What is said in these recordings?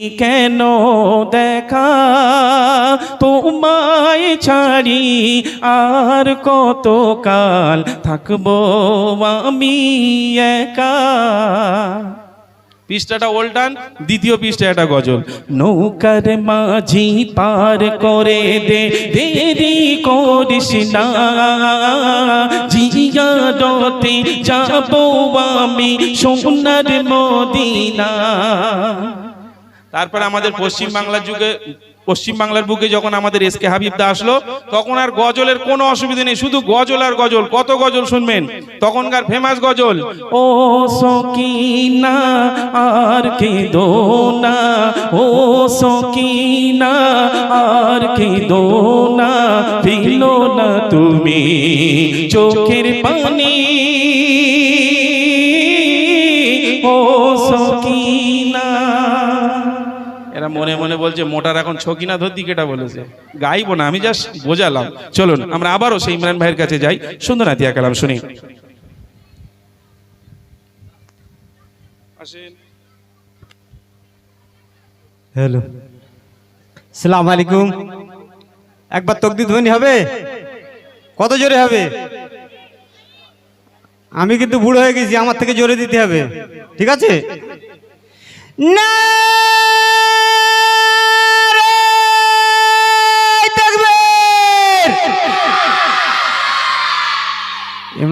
কেন দেখা? তোমায় ছাড়ি আর কত কাল থাকব আমি একা? পৃষ্ঠাটা ওল্টান দ্বিতীয় পৃষ্ঠা একটা গজল। নৌকার মাঝি পার করে দে দেরি করিস না। জিয়ারতে যাব আমি সোনার মদিনা। তারপরে আমাদের পশ্চিম বাংলার যুগে পশ্চিম বাংলার বুকে যখন আমাদের এস কে হাবিবদা আসলো তখন আর গজলের কোনো অসুবিধা নেই শুধু গজল আর গজল। কত গজল শুনবেন? তখনকার ফেমাস গজল। ও সকিনা আর কে দোনা ও সকিনা আর কে দোনা ফিলো এরা মনে মনে বলছে, মোটার এখন ছকিনা ধরতি, কেটা বলেছে? গাইবো না, আমি জাস্ট বোঝালাম। চলুন, আমরা আবারও সেই ইমরান ভাইয়ের কাছে যাই। সুন্দর নাতিয়া কালাম শুনি। হ্যালো। সালাম আলাইকুম। একবার তকদি ধ্বনি হবে? কত জোরে হবে? আমি কিন্তু বুড়ো হয়ে গেছি, আমার থেকে জোরে দিতে হবে। ঠিক আছে? না!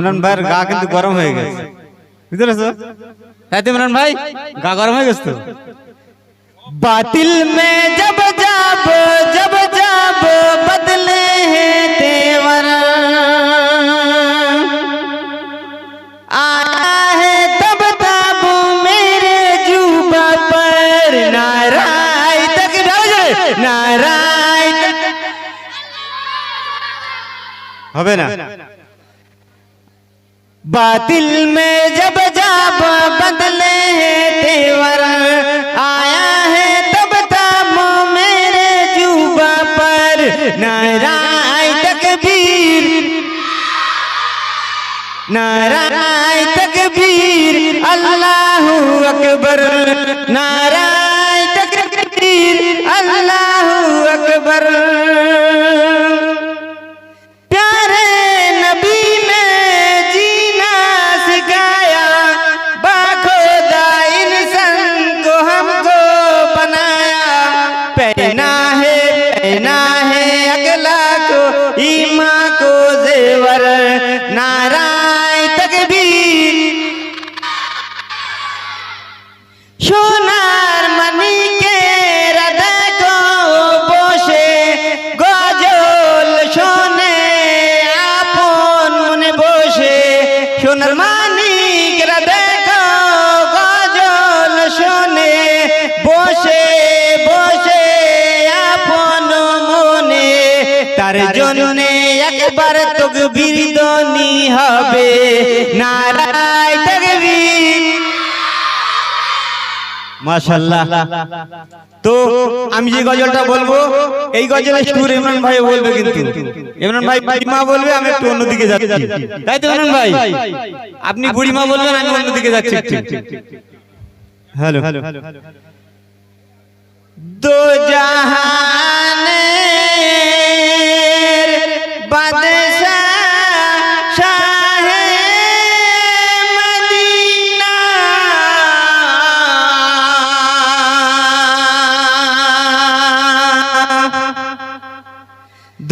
ইমরান ভাইয়ের গা কিন্তু গরম হয়ে গেছে। বুঝতে পেরেছো? হ্যাঁ ইমরান ভাই গা গরম হয়ে গেছে তো? باطل میں جب جاب جب جاب بدلے ہیں دیور آیا ہے تب تاب میرے جوبا پر نارائ تک نارائ হবে না? باطل میں جب جاب بدلے ہیں تیور، آیا ہے تب تم میرے جوبا پر نارائ تکبیر۔ نارائ تکبیر، اللہ اکبر۔ نارائ पहना है पहना তকবীর হবে। নারায় তকবীর। তো আমি যে গজলটা বলব এই গজলের সুর ইমরান ভাই বলবে কিন্তু। ইমরান ভাই বুড়িমা বলবে আমি একটু অন্যদিকে যাচ্ছি। তাই তো ইমরান ভাই? আপনি বুড়িমা বলবেন আমি অন্যদিকে যাচ্ছি। একটু হ্যালো। দো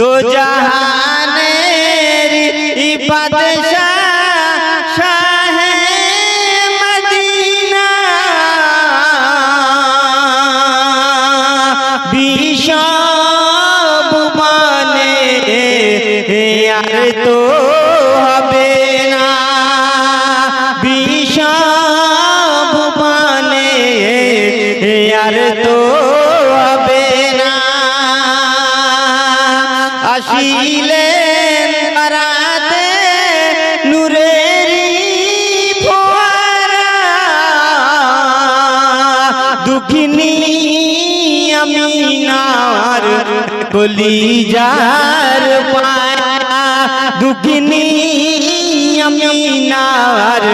দো জাহানের বাদশাহ আমিনার কলিজার পায়া দুঃখিনী আমিনার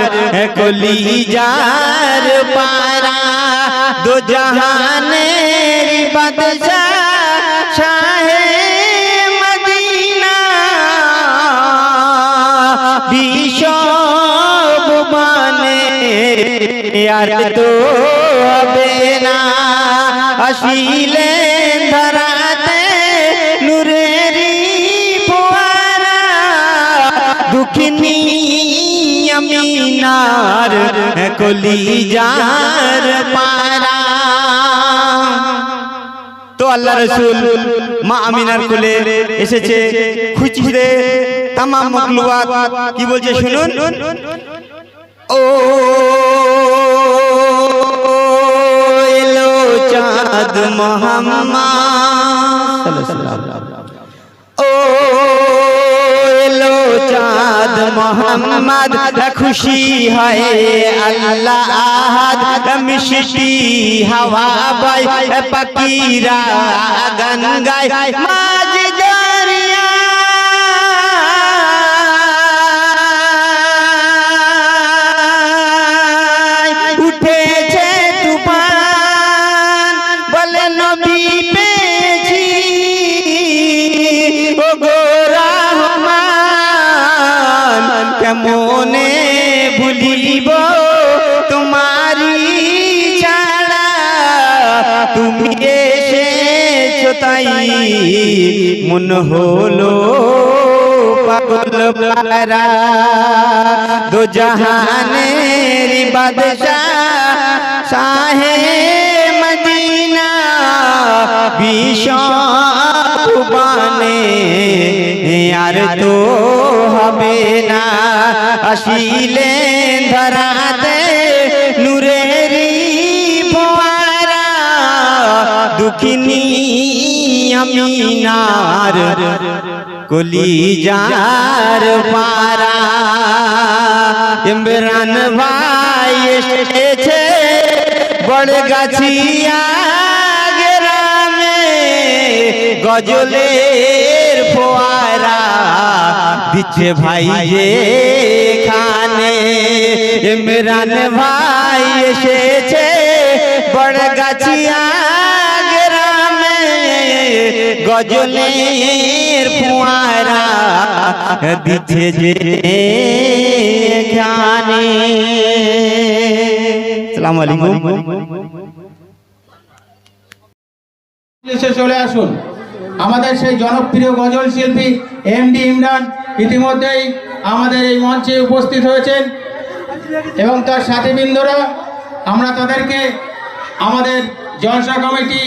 কলিজার পারা দো জাহানে বাদশাহ শাহে মদিনা। বিশব মানে আর তো আসিলেন ধরাতে নূরেরি আমিনার কলি যার পারা তো আল্লাহ রসুল মা আমিনার কোলে এসেছে, খুঁজতে মকলুবাত কি বলছে শুনুন? ও چاند محمد۔ لو چاند محمد خوشی ہے اللہ آہد مشتی ہوا بائی پکیرا گنگائی তাই মন হলো পাগল পারা দো জাহানের বাদশাহ শাহে মদিনা বিশানে আর তো হবে না, আসিলেন ধরাতে। আমিনার কলি যার পারা ইমরান ভাই এসেছে বড় গাছিয়া গ্রামে, গজলের ফোয়ারা দিচ্ছে ভাই খানে ইমরান ভাই এসেছে গজলের ফুয়ারা দিচ্ছে যে খানে। সালাম আলাইকুম। চলে আসুন। আমাদের সেই জনপ্রিয় গজল শিল্পী এম ডি ইমরান ইতিমধ্যেই আমাদের এই মঞ্চে উপস্থিত হয়েছেন এবং তার সাথীবৃন্দরা, আমরা তাদেরকে আমাদের জলসা কমিটি